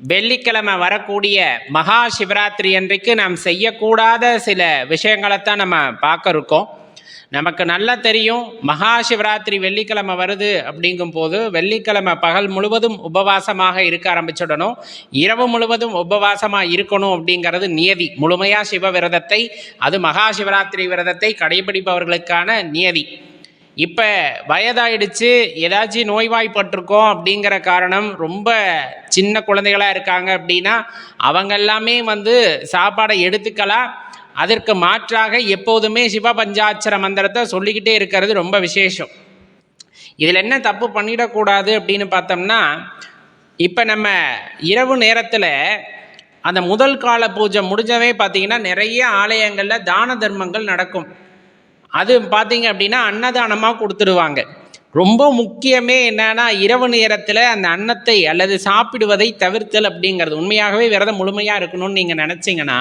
வெள்ளிக்கிழமை வரக்கூடிய மகா சிவராத்திரி அன்றைக்கு நாம் செய்யக்கூடாத சில விஷயங்களைத்தான் நம்ம பார்க்க இருக்கோம் நமக்கு நல்லா தெரியும் மகா சிவராத்திரி வெள்ளிக்கிழமை வருது அப்படிங்கும் போது வெள்ளிக்கிழமை பகல் முழுவதும் உபவாசமாக இருக்க ஆரம்பிச்சிடணும். இரவு முழுவதும் உபவாசமாக இருக்கணும் அப்படிங்கிறது நியதி. முழுமையாக சிவ விரதத்தை அது மகா சிவராத்திரி விரதத்தை கடைபிடிப்பவர்களுக்கான நியதி. இப்போ வயதாயிடுச்சு ஏதாச்சும் நோய்வாய்ப்பட்டிருக்கோம் அப்படிங்கிற காரணம் ரொம்ப சின்ன குழந்தைகளாக இருக்காங்க அப்படின்னா அவங்க எல்லாமே வந்து சாப்பாடை எடுத்துக்கலாம். அதற்கு மாற்றாக எப்போதுமே சிவ பஞ்சாட்சர மந்திரத்தை சொல்லிக்கிட்டே இருக்கிறது ரொம்ப விசேஷம். இதில் என்ன தப்பு பண்ணிடக்கூடாது அப்படின்னு பார்த்தோம்னா இப்போ நம்ம இரவு நேரத்தில் அந்த முதல் கால பூஜை முடிஞ்சவே பார்த்தீங்கன்னா நிறைய ஆலயங்களில் தான தர்மங்கள் நடக்கும். அது பார்த்தீங்க அப்படின்னா அன்னதானமாக கொடுத்துடுவாங்க ரொம்ப முக்கியமே என்னன்னா இரவு நேரத்தில் அந்த அன்னத்தை அல்லது சாப்பிடுவதை தவிர்த்தல் அப்படிங்கிறது. உண்மையாகவே விரதம் முழுமையாக இருக்கணும்னு நீங்கள் நினச்சிங்கன்னா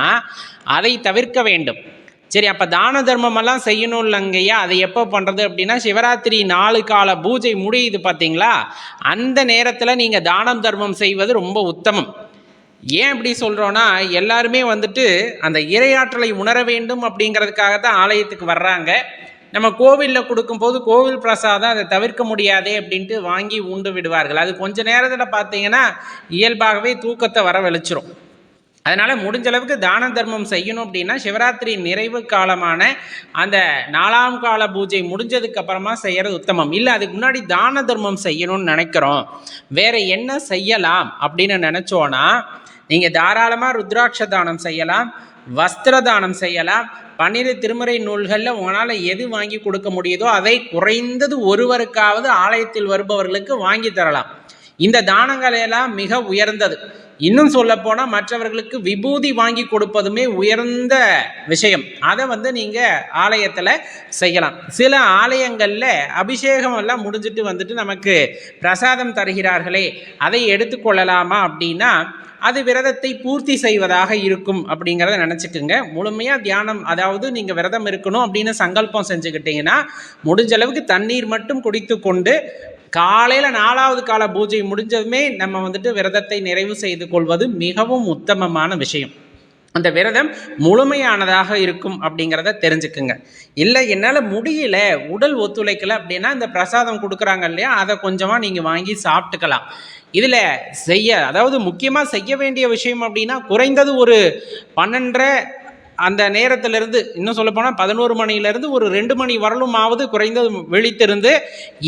அதை தவிர்க்க வேண்டும். சரி அப்போ தான தர்மமெல்லாம் செய்யணும் இல்லைங்கய்யா அதை எப்போ பண்ணுறது அப்படின்னா சிவராத்திரி நாலு கால பூஜை முடியுது பார்த்தீங்களா அந்த நேரத்தில் நீங்கள் தானம் தர்மம் செய்வது ரொம்ப உத்தமம். ஏன் இப்படி சொல்கிறோன்னா எல்லாருமே வந்துட்டு அந்த இரையாற்றலை உணர வேண்டும் அப்படிங்கிறதுக்காக தான் ஆலயத்துக்கு வர்றாங்க. நம்ம கோவிலில் கொடுக்கும்போது கோவில் பிரசாதம் அதை தவிர்க்க முடியாதே அப்படின்ட்டு வாங்கி உண்டு விடுவார்கள். அது கொஞ்ச நேரத்தில் பார்த்தீங்கன்னா இயல்பாகவே தூக்கத்தை வர வெளிச்சிரும் அதனால் முடிஞ்ச அளவுக்கு தான தர்மம் செய்யணும் அப்படின்னா சிவராத்திரி நிறைவு காலமான அந்த நாலாம் கால பூஜை முடிஞ்சதுக்கு அப்புறமா செய்யறது உத்தமம். இல்லை அதுக்கு முன்னாடி தான தர்மம் செய்யணும்னு நினைக்கிறோம். வேற என்ன செய்யலாம் அப்படின்னு நினச்சோன்னா நீங்கள் தாராளமாக ருத்ராட்ச தானம் செய்யலாம் வஸ்திர தானம் செய்யலாம் பன்னிரு திருமுறை நூல்களில் உங்களால் எது வாங்கி கொடுக்க முடியுதோ அதை குறைந்தது ஒருவருக்காவது ஆலயத்தில் வருபவர்களுக்கு வாங்கி தரலாம். இந்த தானங்கள் எல்லாம் மிக உயர்ந்தது. இன்னும் சொல்ல போனால் மற்றவர்களுக்கு விபூதி வாங்கி கொடுப்பதுமே உயர்ந்த விஷயம். அதை வந்து நீங்கள் ஆலயத்தில் செய்யலாம். சில ஆலயங்களில் அபிஷேகம் எல்லாம் முடிஞ்சிட்டு வந்துட்டு நமக்கு பிரசாதம் தருகிறார்களே அதை எடுத்துக்கொள்ளலாமா அப்படின்னா அது விரதத்தை பூர்த்தி செய்வதாக இருக்கும் அப்படிங்கிறத நினச்சிக்கோங்க. முழுமையாக தியானம் அதாவது நீங்கள் விரதம் இருக்கணும் அப்படின்னு சங்கல்பம் செஞ்சுக்கிட்டிங்கன்னா முடிஞ்ச அளவுக்கு தண்ணீர் மட்டும் குடித்து கொண்டு காலையில் நாலாவது கால பூஜை முடிஞ்சதுமே நம்ம வந்துட்டு விரதத்தை நிறைவு செய்து கொள்வது மிகவும் உத்தமமான விஷயம். அந்த விரதம் முழுமையானதாக இருக்கும் அப்படிங்கிறத தெரிஞ்சுக்குங்க. இல்லை என்னால் முடியல உடல் ஒத்துழைக்கல அப்படின்னா இந்த பிரசாதம் கொடுக்குறாங்க இல்லையா அதை கொஞ்சமாக நீங்கள் வாங்கி சாப்பிட்டுக்கலாம். இதில் செய்ய அதாவது முக்கியமாக செய்ய வேண்டிய விஷயம் அப்படின்னா குறைந்தது ஒரு பன்னெண்டரை அந்த நேரத்திலிருந்து இன்னும் சொல்லப்போனால் பதினோரு மணியிலிருந்து ஒரு ரெண்டு மணி வரலுமாவது குறைந்தது விழித்திருந்து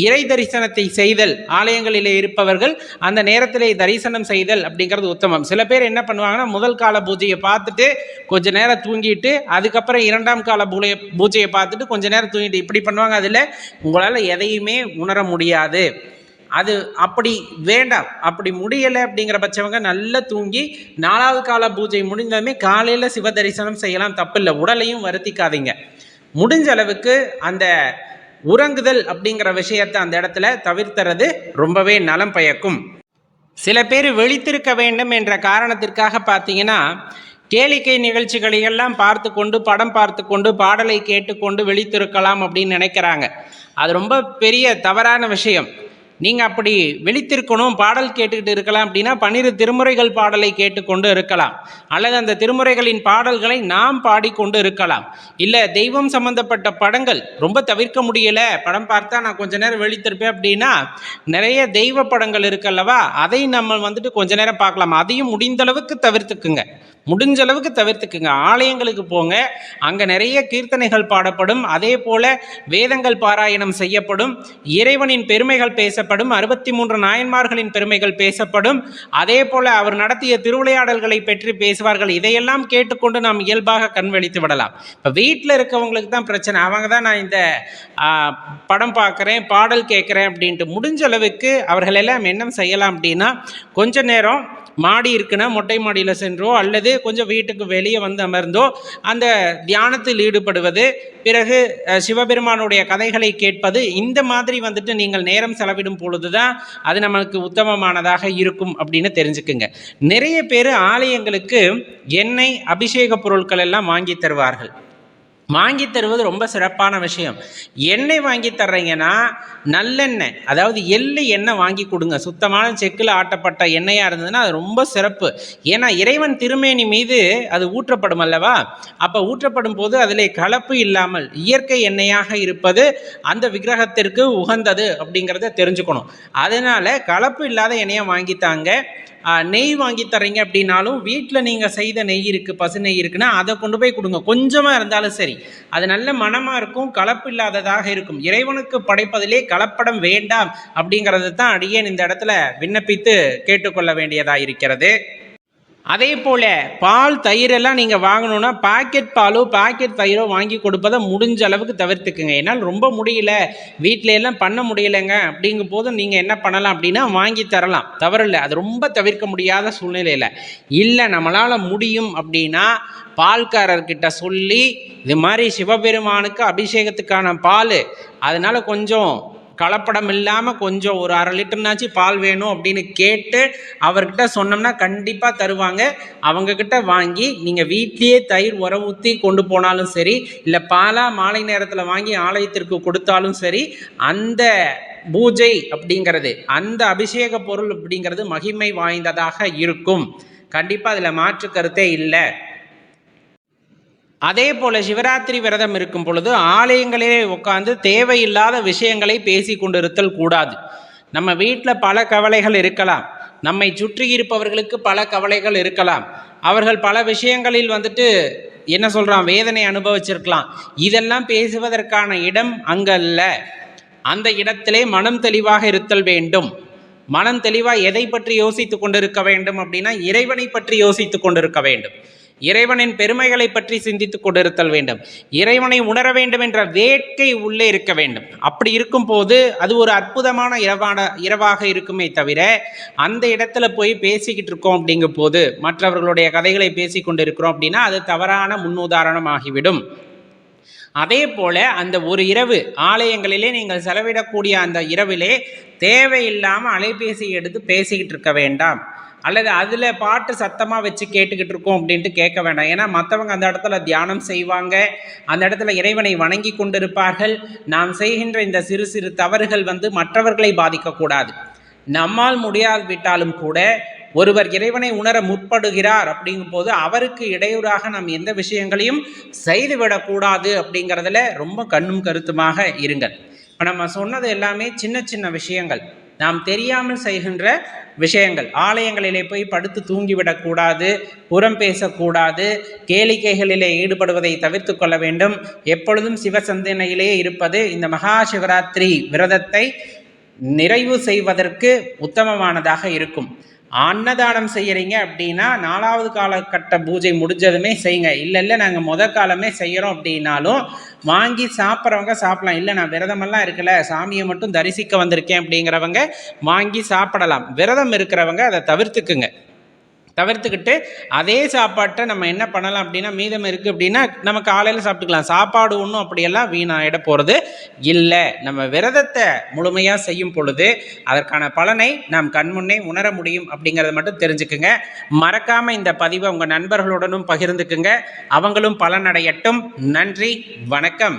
இறை தரிசனத்தை செய்தல் ஆலயங்களிலே இருப்பவர்கள் அந்த நேரத்திலே தரிசனம் செய்தல் அப்படிங்கிறது உத்தமம். சில பேர் என்ன பண்ணுவாங்கன்னா முதல் கால பூஜையை பார்த்துட்டு கொஞ்ச நேரம் தூங்கிட்டு அதுக்கப்புறம் இரண்டாம் கால பூஜையை பூஜையை பார்த்துட்டு கொஞ்ச நேரம் தூங்கிட்டு இப்படி பண்ணுவாங்க அதில் உங்களால் எதையுமே உணர முடியாது. அது அப்படி வேண்டாம். அப்படி முடியலை அப்படிங்கிற பட்சவங்க நல்லா தூங்கி நாலாவது கால பூஜை முடிந்ததுமே காலையில் சிவ தரிசனம் செய்யலாம் தப்பில்லை. உடலையும் வருத்திக்காதீங்க. முடிஞ்ச அளவுக்கு அந்த உறங்குதல் அப்படிங்கிற விஷயத்தை அந்த இடத்துல தவிர்த்துறது ரொம்பவே நலம் பயக்கும். சில பேர் வெளித்திருக்க வேண்டும் என்ற காரணத்திற்காக பார்த்தீங்கன்னா கேளிக்கை நிகழ்ச்சிகளை எல்லாம் பார்த்து கொண்டு படம் பார்த்து கொண்டு பாடலை கேட்டுக்கொண்டு வெளித்திருக்கலாம் அப்படின்னு நினைக்கிறாங்க. அது ரொம்ப பெரிய தவறான விஷயம். நீங்கள் அப்படி விழித்திருக்கணும் பாடல் கேட்டுக்கிட்டு இருக்கலாம் அப்படின்னா பன்னிரு திருமுறைகள் பாடலை கேட்டுக்கொண்டு இருக்கலாம். அல்லது அந்த திருமுறைகளின் பாடல்களை நாம் பாடிக்கொண்டு இருக்கலாம். இல்லை தெய்வம் சம்பந்தப்பட்ட படங்கள் ரொம்ப தவிர்க்க முடியலை. படம் பார்த்தா நான் கொஞ்ச நேரம் விழித்திருப்பேன் அப்படின்னா நிறைய தெய்வ படங்கள் இருக்கல்லவா? அதை நம்ம வந்துட்டு கொஞ்ச நேரம் பார்க்கலாம். அதையும் முடிந்த அளவுக்கு தவிர்த்துக்குங்க. முடிஞ்ச அளவுக்கு தவிர்த்துக்குங்க. ஆலயங்களுக்கு போங்க. அங்கே நிறைய கீர்த்தனைகள் பாடப்படும். அதே போல வேதங்கள் பாராயணம் செய்யப்படும். இறைவனின் பெருமைகள் பேச பேசப்படும். அறுபத்தி மூன்று நாயன்மார்களின் பெருமைகள் பேசப்படும். அதே போல அவர் நடத்திய திருவிளையாடல்களை பற்றி பேசுவார்கள். இதையெல்லாம் கேட்டுக்கொண்டு நாம் இயல்பாக கண்வழித்து விடலாம். இப்போ வீட்டில் இருக்கவங்களுக்கு தான் பிரச்சனை. அவங்க தான் நான் இந்த படம் பார்க்குறேன் பாடல் கேட்குறேன் அப்படின்ட்டு முடிஞ்ச அளவுக்கு அவர்கள் எல்லாம் என்ன செய்யலாம் அப்படின்னா கொஞ்ச நேரம் மாடி இருக்குன்னா மொட்டை மாடியில் சென்றோ அல்லது கொஞ்சம் வீட்டுக்கு வெளியே வந்து அமர்ந்தோ அந்த தியானத்தில் ஈடுபடுவது பிறகு சிவபெருமானுடைய கதைகளை கேட்பது இந்த மாதிரி வந்துட்டு நீங்கள் நேரம் செலவிடும் பொழுது தான் அது நமக்கு உத்தமமானதாக இருக்கும் அப்படின்னு தெரிஞ்சுக்குங்க. நிறைய பேர் ஆலயங்களுக்கு எண்ணெய் அபிஷேக பொருட்கள் எல்லாம் வாங்கி தருவார்கள். வாங்கி தருவது ரொம்ப சிறப்பான விஷயம். எண்ணெய் வாங்கி தர்றீங்கன்னா நல்லெண்ணெய் அதாவது எள்ளு எண்ணெய் வாங்கி கொடுங்க. சுத்தமான செக்கில் ஆட்டப்பட்ட எண்ணெயாக இருந்ததுன்னா அது ரொம்ப சிறப்பு. ஏன்னா இறைவன் திருமேனி மீது அது ஊற்றப்படும் அல்லவா? அப்போ ஊற்றப்படும் போது அதில் கலப்பு இல்லாமல் இயற்கை எண்ணெயாக இருப்பது அந்த விக்கிரகத்திற்கு உகந்தது அப்படிங்கிறத தெரிஞ்சுக்கணும். அதனால் கலப்பு இல்லாத எண்ணெயை வாங்கித்தாங்க நெய் வாங்கி தர்றீங்க அப்படின்னாலும் வீட்டில் நீங்கள் செய்த நெய் இருக்குது பசு நெய் இருக்குன்னா அதை கொண்டு போய் கொடுங்க. கொஞ்சமாக இருந்தாலும் சரி. அது நல்ல மனமாக இருக்கும் கலப்பு இல்லாததாக இருக்கும். இறைவனுக்கு படைப்பதிலே கலப்படம் வேண்டாம் அப்படிங்கிறது தான் அடியேன் இந்த இடத்துல விண்ணப்பித்து கேட்டுக்கொள்ள வேண்டியதாக இருக்கிறது. அதே போல் பால் தயிரெல்லாம் நீங்கள் வாங்கணுன்னா பாக்கெட் பாலோ பாக்கெட் தயிரோ வாங்கி கொடுப்பதை முடிஞ்ச அளவுக்கு தவிர்த்துக்குங்க. என்னால் ரொம்ப முடியல வீட்டில எல்லாம் பண்ண முடியலைங்க. அப்படிங்கும் போது நீங்கள் என்ன பண்ணலாம் அப்படின்னா வாங்கி தரலாம். தவறில்லை. அது ரொம்ப தவிர்க்க முடியாத சூழ்நிலையில். இல்லை நம்மளால் முடியும் அப்படின்னா பால்காரர்கிட்ட சொல்லி இது மாதிரி சிவபெருமானுக்கு அபிஷேகத்துக்கான பால். அதனால் கொஞ்சம் கலப்படம் இல்லாமல் கொஞ்சம் ஒரு அரை லிட்டர்னாச்சு பால் வேணும் அப்படின்னு கேட்டு அவர்கிட்ட சொன்னோம்னா கண்டிப்பாக தருவாங்க. அவங்கக்கிட்ட வாங்கி நீங்கள் வீட்லேயே தயிர் உர ஊற்றி கொண்டு போனாலும் சரி இல்லை பாலாக மாலை நேரத்தில் வாங்கி ஆலயத்திற்கு கொடுத்தாலும் சரி அந்த பூஜை அப்படிங்கிறது அந்த அபிஷேக பொருள் அப்படிங்கிறது மகிமை வாய்ந்ததாக இருக்கும். கண்டிப்பாக அதில் மாற்று கருத்தே இல்லை. அதே போல சிவராத்திரி விரதம் இருக்கும் பொழுது ஆலயங்களிலே உட்கார்ந்து தேவையில்லாத விஷயங்களை பேசி கொண்டிருத்தல் கூடாது. நம்ம வீட்டில் பல கவலைகள் இருக்கலாம். நம்மை சுற்றி இருப்பவர்களுக்கு பல கவலைகள் இருக்கலாம். அவர்கள் பல விஷயங்களில் வந்துட்டு என்ன சொல்கிறான் வேதனை அனுபவிச்சிருக்கலாம். இதெல்லாம் பேசுவதற்கான இடம் அங்கல்ல. அந்த இடத்திலே மனம் தெளிவாக இருத்தல் வேண்டும். மனம் தெளிவாக எதை பற்றி யோசித்து கொண்டிருக்க வேண்டும் அப்படின்னா இறைவனை பற்றி யோசித்து கொண்டிருக்க வேண்டும். இறைவனின் பெருமைகளை பற்றி சிந்தித்துக் கொண்டிருத்தல் வேண்டும். இறைவனை உணர வேண்டும் என்ற வேட்கை உள்ளே இருக்க வேண்டும். அப்படி இருக்கும் போது அது ஒரு அற்புதமான இரவான இரவாக இருக்குமே தவிர அந்த இடத்துல போய் பேசிக்கிட்டு இருக்கோம் அப்படிங்கும் போது மற்றவர்களுடைய கதைகளை பேசி கொண்டிருக்கிறோம் அப்படின்னா அது தவறான முன்னுதாரணம் ஆகிவிடும் அதே போல அந்த ஒரு இரவு ஆலயங்களிலே நீங்கள் செலவிடக்கூடிய அந்த இரவிலே தேவையில்லாமல் அலைபேசி எடுத்து பேசிக்கிட்டு இருக்க வேண்டாம். அல்லது அதில் பாட்டு சத்தமாக வச்சு கேட்டுக்கிட்டு இருக்கோம் அப்படின்ட்டு கேட்க வேண்டாம். ஏன்னா மற்றவங்க அந்த இடத்துல தியானம் செய்வாங்க. அந்த இடத்துல இறைவனை வணங்கி கொண்டிருப்பார்கள். நாம் செய்கின்ற இந்த சிறு சிறு தவறுகள் வந்து மற்றவர்களை பாதிக்கக்கூடாது. நம்மால் முடியாது விட்டாலும் கூட ஒருவர் இறைவனை உணர முற்படுகிறார் அப்படிங்கும் போது அவருக்கு இடையூறாக நாம் எந்த விஷயங்களையும் செய்துவிடக்கூடாது அப்படிங்கிறதுல ரொம்ப கண்ணும் கருத்துமாக இருங்கள். இப்போ நம்ம சொன்னது எல்லாமே சின்ன சின்ன விஷயங்கள். நாம் தெரியாமல் செய்கின்ற விஷயங்கள். ஆலயங்களிலே போய் படுத்து தூங்கிவிடக்கூடாது புறம் பேசக்கூடாது கேளிக்கைகளிலே ஈடுபடுவதை தவிர்த்து கொள்ள வேண்டும். எப்பொழுதும் சிவசந்தனையிலே இருப்பது இந்த மகா சிவராத்திரி விரதத்தை நிறைவு செய்வதற்கு உத்தமமானதாக இருக்கும். அன்னதானம் செய்கிறீங்க அப்படின்னா நாலாவது காலகட்ட பூஜை முடிஞ்சதுமே செய்யுங்க. இல்லை இல்லை நாங்கள் முத காலமே செய்கிறோம் அப்படின்னாலும் வாங்கி சாப்பிட்றவங்க சாப்பிடலாம். இல்லை நான் விரதமெல்லாம் இருக்கல சாமியை மட்டும் தரிசிக்க வந்திருக்கேன் அப்படிங்கிறவங்க வாங்கி சாப்பிடலாம். விரதம் இருக்கிறவங்க அதை தவிர்த்துக்குங்க. தவிர்த்துக்கிட்டு அதே சாப்பாட்டை நம்ம என்ன பண்ணலாம் அப்படின்னா மீதம் இருக்குது அப்படின்னா நம்ம காலையில் சாப்பிட்டுக்கலாம். சாப்பாடு ஒன்றும் அப்படியெல்லாம் வீணாயிட போகிறது இல்லை. நம்ம விரதத்தை முழுமையாக செய்யும் பொழுது அதற்கான பலனை நாம் கண்முன்னே உணர முடியும் அப்படிங்கிறத மட்டும் தெரிஞ்சுக்குங்க. மறக்காமல் இந்த பதிவை உங்கள் நண்பர்களுடனும் பகிர்ந்துக்குங்க. அவங்களும் பலனடையட்டும். நன்றி வணக்கம்.